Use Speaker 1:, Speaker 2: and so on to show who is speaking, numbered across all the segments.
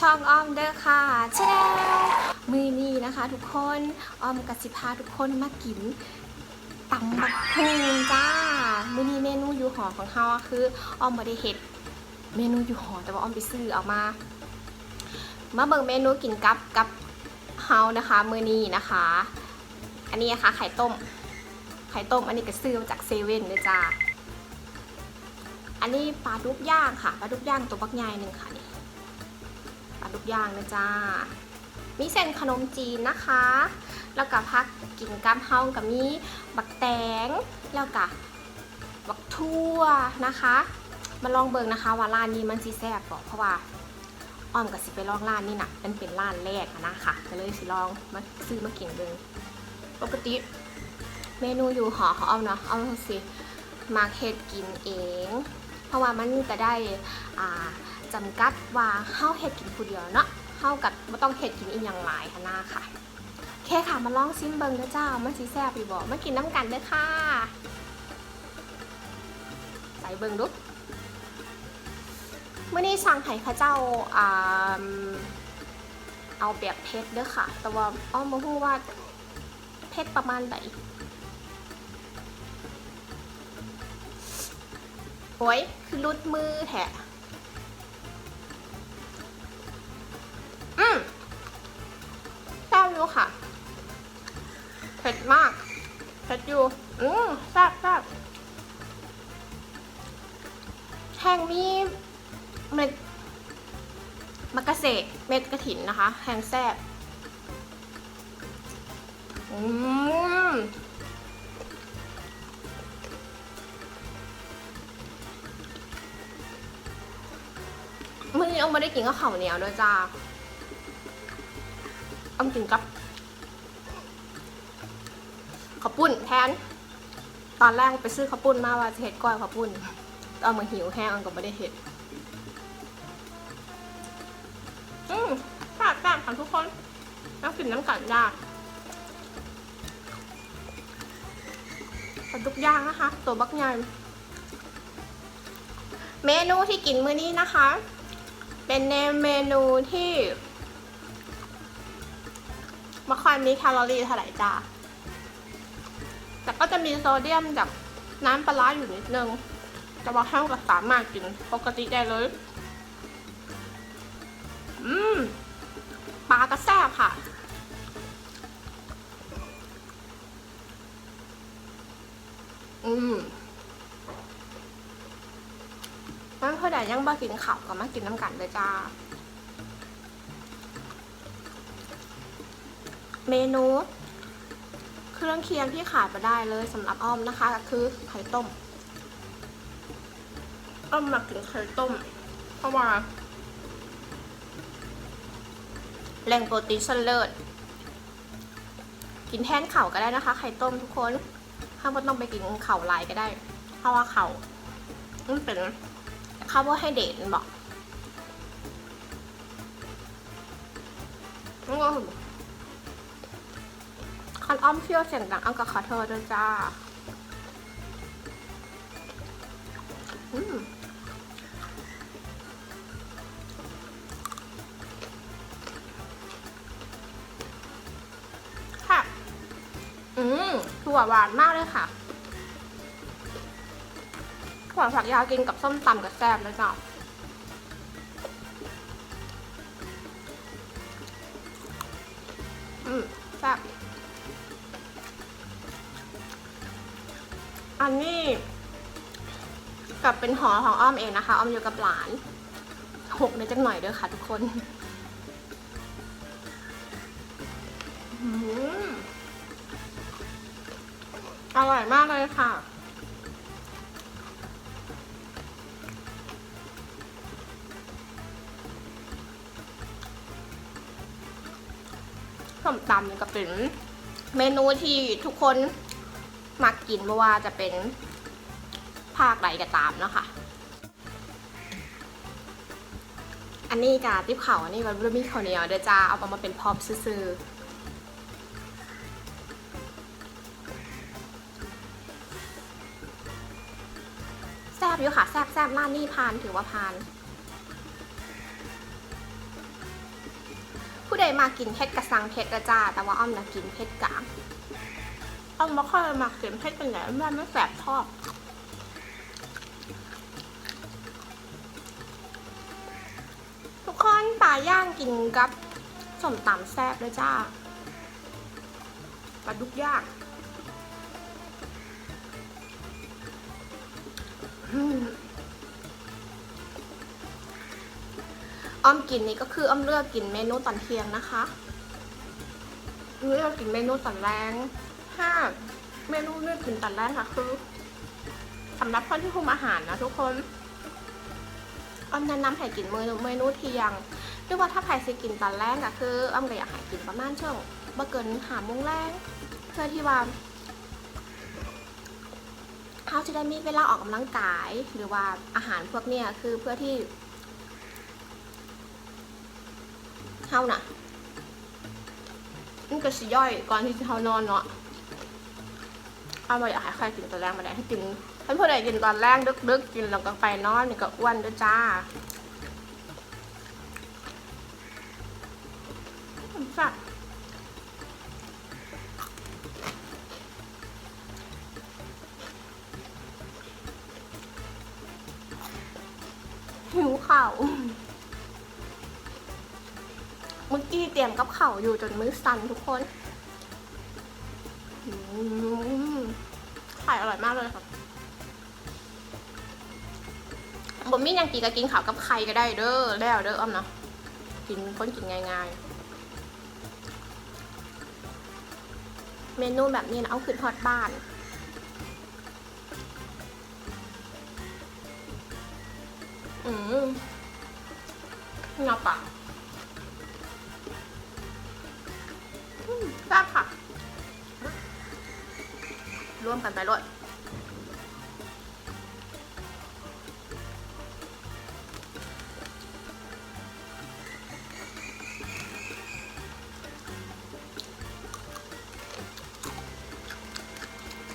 Speaker 1: ช่องออมเด้อค่ะชาแนลมือนี้นะคะ ทุกคนออมกับสิพาทุกคนมากินตำบักหุ่งจ้า มือนี้เมนูอยู่หอของเฮาคือออมบ่ได้เฮ็ดเมนูอยู่หอแต่ว่าออมไปซื้อเอามามาเบิ่งเมนูกินกับกับเฮานะคะ มือนี้นะคะ อันนี้นะคะไข่ต้ม ไข่ต้มอันนี้ก็ซื้อมาจากเซเว่นเลยจ้าอันนี้ปลาดุกย่างค่ะปลาดุกย่างตัวบักใหญ่หนึ่งค่ะนี่ ปลาดุกอย่างนะจ้ามีเส้นขนมจีนนะคะ แล้วก็พักกินกับเฮากับมีบักแตง แล้วก็บักทั่วนะคะ มาลองเบิ่งนะคะว่าร้านนี้มันสิแซ่บบ่เพราะว่าอ้อมกับสิไปลองร้านนี้นะมันเป็นร้านแรกนะคะก็เลยสิลองมาซื้อมากินเบิ่งปกติเมนูอยู่หอของอ้อมเนาะอ้อมสิมาเฮ็ดกินเอง เพราะว่ามันก็ได้อ่า จำกัดว่าเฮาเฮ็ดกินผู้เดียวเนาะเฮากับบ่ต้องเฮ็ดกินอีกอย่างหลายค่ะนาค่ะโอเคค่ะมาลองซิมเบิงเด้อจ้ามันสิแซ่บอยู่บ่มากินน้ำกันเด้อค่ะ ใส่เบิงดูมื้อนี้สั่งให้เขาเจ้าเอาแบบเผ็ดเด้อค่ะ แต่ว่าอ้อมบ่ฮู้ว่าเผ็ดประมาณใดโอ้ยคือรุดมือแทะ เผ็ดมาก เผ็ดอยู่ อืมแซ่บแซ่บแห้งมีเม็ดมะกะเสกเม็ดกระถินนะคะ แห้งแซ่บอืมมื่อนี้เอามาได้กินกับข้าวเหนียวด้วยจ้าเอามากินกับ ข้าวปุ้นแทน ตอนแรกไปซื้อข้าวปุ้นมาว่าจะเห็ดก้อยข้าวปุ้นเอามาหิวแห้งอันก็ไม่ได้เห็ดอืมแซ่บแซ่บค่ะทุกคนต้องกินน้ำกันยากปลาดุกย่างนะคะ ตัวบักใหญ่เมนูที่กินมื้อนี้นะคะ เป็นเมนูที่ไม่ค่อยมีแคลอรี่เท่าไหร่จ้า แต่ก็จะมีโซเดียมจากน้ำปลาร้าอยู่นิดนึงจะบอกให้ก็สามารถกินปกติได้เลย อืมปลากระแซบค่ะ อืมนั่นเพื่อใดยังบ่กินข้าวก็มากินน้ำกันเลยจ้า เมนู เครื่องเคียงที่ขาดไม่ได้เลยสำหรับอ้อมนะคะ ก็คือไข่ต้ม อ้อมมากินไข่ต้ม เพราะว่าแหล่งโปรตีนชั้นเลิศกินแทนเข่าวก็ได้นะคะ ไข่ต้มทุกคนถ้าว่าต้องไปกินเข่าวลายก็ได้ เพราะว่าเข่ามันเป็นคาร์โบไฮเดรตมันบอกนั่นก็คือ คันอ้อมเฟี้ยวเสียงดังอ้อมกับขอโทษด้วยจ้าอืมค่ะอืมถั่วหวานมากเลยค่ะถั่วฝักยาวกินกับส้มตำกับแซ่บเลยจ้ะอืม อันนี้กับเป็นหอของอ้อมเองนะคะ อ้อมอยู่กับหลานหกในจังหน่อยเด้อค่ะทุกคนอร่อยมากเลยค่ะ ส้มตำนี่ก็เป็นเมนูที่ทุกคน มักกินไม่ว่าจะเป็นภาคใดก็ตามเนาะคะอันนี้กาติ๊บเขาอันนี้มันไม่มีข้าวเหนียวเดี๋ยวจะเอามาเป็นพร็อปซื่อแซบอยู่ค่ะแซบแซบร้านนี้พานถือว่าพาน ผู้ใดมากินเผ็ดกระซังเผ็ดละจ้า แต่ว่าอ้อมนะกินเผ็ดกลาง อ้อมไม่ค่อยมากินเผ็ดเป็นไงแม่ไม่แสบชอบทุกคนปลาย่างกินกับสมตำแซ่บเลยจ้าปลาดุกย่างอ้อมกินนี่ก็คืออ้อมเลือกกินเมนูตอนเที่ยงนะคะเลือกกินเมนูตอนแรง ถ้าเมนูเลือกกินตอนแรกค่ะ คือสำหรับคนที่คุมอาหารนะทุกคนอ้อมแนะนำให้กินเมนูเมนูเที่ยงหรือว่าถ้าใครสิกินตอนแรกก็คืออ้อมก็อยากให้กินประมาณช่วงบ่เกินหาโมงแรกเพื่อที่ว่าเขาจะได้มีเวลาออกกำลังกาย หรือว่าอาหารพวกเนี้ยคือเพื่อที่เฮาน่ะมันก็สิย่อยก่อนที่จะเฮานอนเนาะ อ้อมบ่อยากให้ใครกินตอนแรกมาได้ให้กินท่านผู้ใดกินตอนแรกดึกๆกินแล้วก็ไปนอนนี่ก็อ้วนด้วยจ้าสัตว์หิวข่าวเมื่อกี้เตรียมกับเข่าอยู่จนมือสั่นทุกคนอื มากเลยครับบ่มียังกินก็กินข้าวกับไข่ก็ได้เด้อแล้วเด้ออ้อมเนาะกินคนกินง่ายๆ เมนูแบบนี้นะเอาขึ้นฮอตบ้านอืมเงาปากอืมแซ่บค่ะ ร่วมกันไปเลย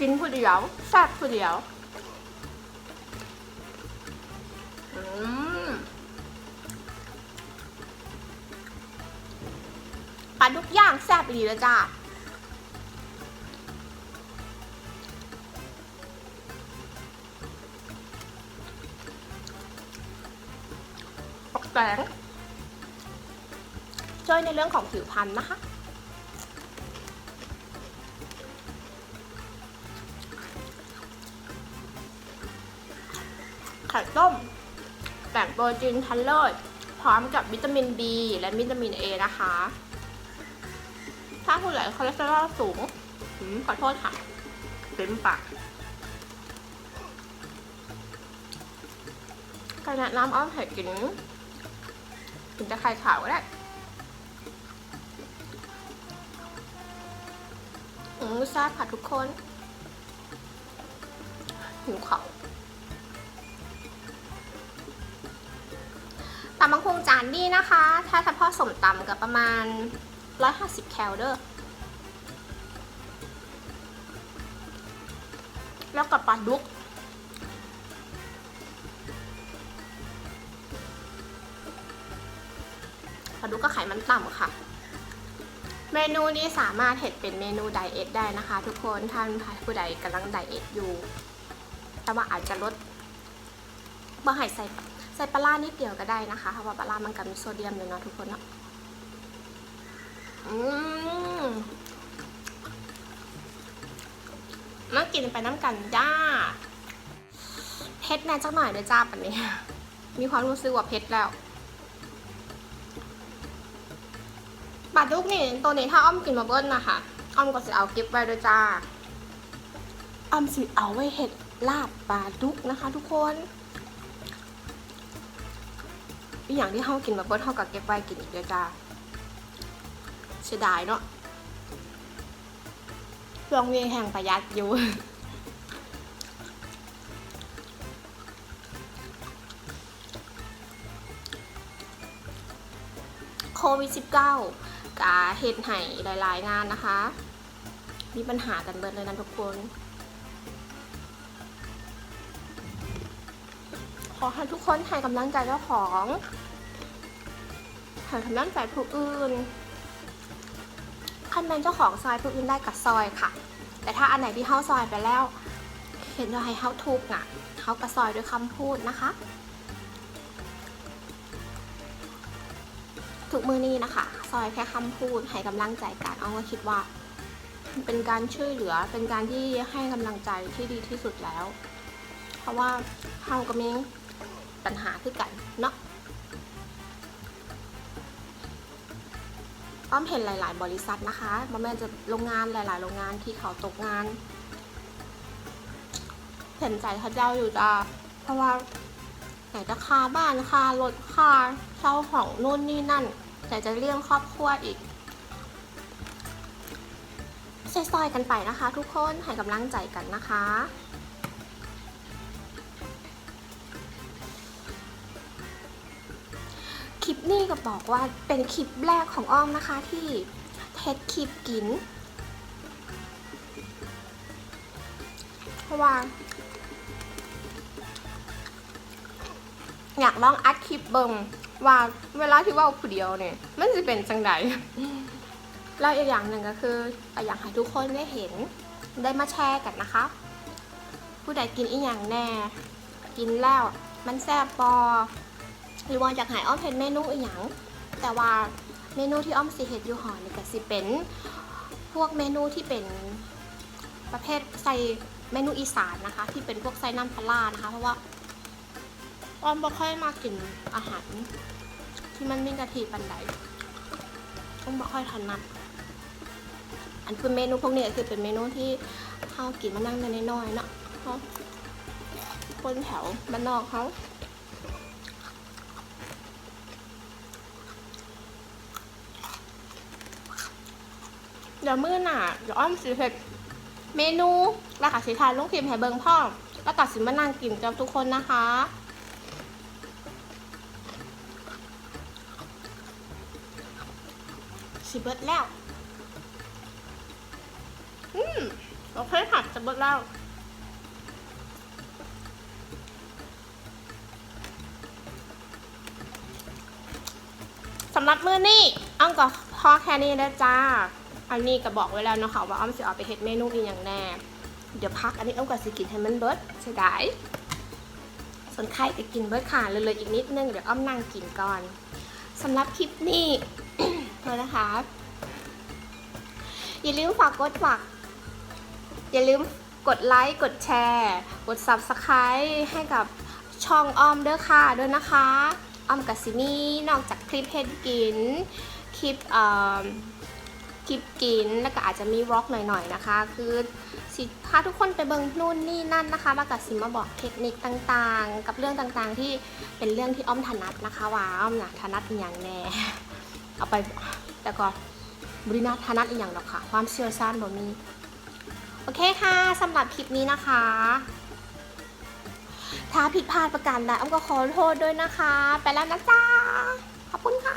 Speaker 1: กินผู้เดียวแซ่บผู้เดียวอืมปลาดุกย่างแซ่บดีเลยจ้าปักแตงช่วยในเรื่องของผิวพรรณนะคะ โปรตีนทันเลิศพร้อมกับวิตามิน B และวิตามิน A นะคะ ถ้าผู้ใหญ่คอเลสเตอรอลสูงอขอโทษค่ะเต็มปากก็แนะนำอ้อมให้กินกินต่ไข่ขาวก็ได้อืมแซ่บค่ะทุกคนหิวขาวำบังคุงจานดีนะคะ ถ้าเฉพาะสมตำกับประมาณ 150 แคลเดอร์แล้วกับปลาดุก ปลาดุกก็ไขมันต่ำค่ะ เมนูนี้สามารถเห็ดเป็นเมนูไดเอทได้นะคะ ทุกคนท่านผู้ใดกำลังไดเอทอยู่ แต่ว่าอาจจะลดบ่ให้ใส่ ใส่ปลาร้านิดเดียวก็ได้นะคะเพราะว่าปลาร้ามันก็มีโซเดียมอยู่เนาะทุกคนเนาะอืมมากินไปน้ำกันจ้าเผ็ดแน่จักหน่อยเลยจ้าปันนี้ มีความรู้สึกว่าเผ็ดแล้วปลาดุกนี่ตัวนี้ถ้าอ้อมกินมาเบิ้ลนะคะอ้อมก็จะเอาเก็บไว้ด้วยจ้าอ้อมสิเอาไว้เห็ดลาบปลาดุกนะคะ ทุกคน อีกอย่างที่เฮากินมาเบิ้ลเท่ากับเก็บไว้กินอีกเลยจ้าเสียดายเนาะลองเวียงแห่งประหยัดอยู่โควิด -19 กาเหตุให้หลาย ๆ งานนะคะ มีปัญหากันเบิดเลยนะทุกคน อให้ทุกคนให้กำลังใจเจ้าของให้กำลังใจผู้อื่นขั้นแมนเจ้าของซอยผู้อื่นได้กับซอยค่ะ แต่ถ้าอันไหนที่เฮาซอยไปแล้ว เห็นว่าให้เฮาทุกข์อะเฮากระซอยด้วยคำพูดนะคะทุกมือนี้นะคะ ซอยแค่คำพูดให้กำลังใจกันเอาก็คิดว่า เป็นการช่วยเหลือเป็นการที่ให้กำลังใจที่ดีที่สุดแล้ว เพราะว่าเฮาก็มี ปัญหาคือกันเนาะอ้อมเห็นหลาย ๆ บริษัทนะคะบ่แม่จะโรงงานหลาย ๆ โรงงานที่เขาตกงานเห็นใจเขาเจ้าอยู่จ้าเพราะว่าไหนจะค่าบ้านค่ารถค่าเช่าของนู่นนี่นั่นแต่จะเลี้ยงครอบครัวอีกซอยกันไปนะคะ ทุกคนให้กำลังใจกันนะคะ นี้ก็บอกว่าเป็นคลิปแรกของอ้อมนะคะที่เทสคลิปกิน เพราะว่า อยากลองอัดคลิปเบิงว่าเวลาที่ว่าผู้เดียวเนี่ย มันจะเป็นจังไดแล้วอีกอย่างหนึ่งก็คืออยากให้ทุกคนได้เห็นได้มาแชร์กันนะคะ ผู้ใดกินอีกอย่างแน่ กินแล้วมันแซ่บบอ หรือว่าอยากให้อ้อมเห็นเมนูอีกอย่างแต่ว่าเมนูที่อ้อมสิเฮ็ดอยู่หอนี่ก็สิเป็น พวกเมนูที่เป็นประเภทใส่เมนูอีสานนะคะ ที่เป็นพวกไส้น้ำปลาร้านะคะ เพราะว่าอ้อมบ่ค่อยมากินอาหารที่มันมีกะทิปันใดอ้อมบ่ค่อยถนัดอันคือเมนูพวกนี้คือเป็นเมนูที่ข้าวกินมานั่งกันน้อยเนาะเพราะคนแถวบ้านนอกเขา เดี๋ยวมื้อหน่ะเดี๋ยวอ้อมสิเฮ็ดเมนูแล้วก็สิทานลุงพิมพ์ให้เบิงพ่อแล้วก็สิมานั่งกินกับทุกคนนะคะสิเบิดแล้ว อืมโอเคค่ะจะเบิดแล้วสำหรับมื้อนี้อ้อมก็พอแค่นี้แล้วจ้า อันนี้ก็บอกไว้แล้วเนาะคะว่าอ้อมจะเอาไปเฮ็ดเมนูอีกอย่างแน่ เดี๋ยวพักอันนี้อ้อมก็สิกินให้มันเบิร์ดเสียดายส่วนใครจะกินเบิดค่ะเลยเลยๆอีกนิดนึงเดี๋ยวอ้อมนั่งกินก่อนสำหรับคลิปนี้เลยนะคะ อย่าลืมฝากกดฝากอย่าลืมกดไลค์กดแชร์ กด Subscribe ให้กับช่องอ้อมเด้อค่ะด้วยนะคะอ้อมกับซินี่นอกจากคลิปเฮ็ดกิน คลิปเอ่อ คลิปกินแล้วก็อาจจะมีวล็อกหน่อยๆนะคะ คือสิพาทุกคนไปเบิ่งนู่นนี่นั่นนะคะแล้วก็สิมาบอกเทคนิคต่างๆ กับเรื่องต่างๆที่เป็นเรื่องที่อ้อมถนัดนะคะว่าอ้อมนะถนัดอย่างแน่เอาไปแต่ก็บริณาถนัดอีกอย่างหรอกค่ะ ความเชี่ยวชาญบ่มีโอเคค่ะสำหรับคลิปนี้นะคะ ถ้าผิดพลาดประการใดอ้อมก็ขอโทษด้วยนะคะ ไปแล้วนะจ๊ะขอบคุณค่ะ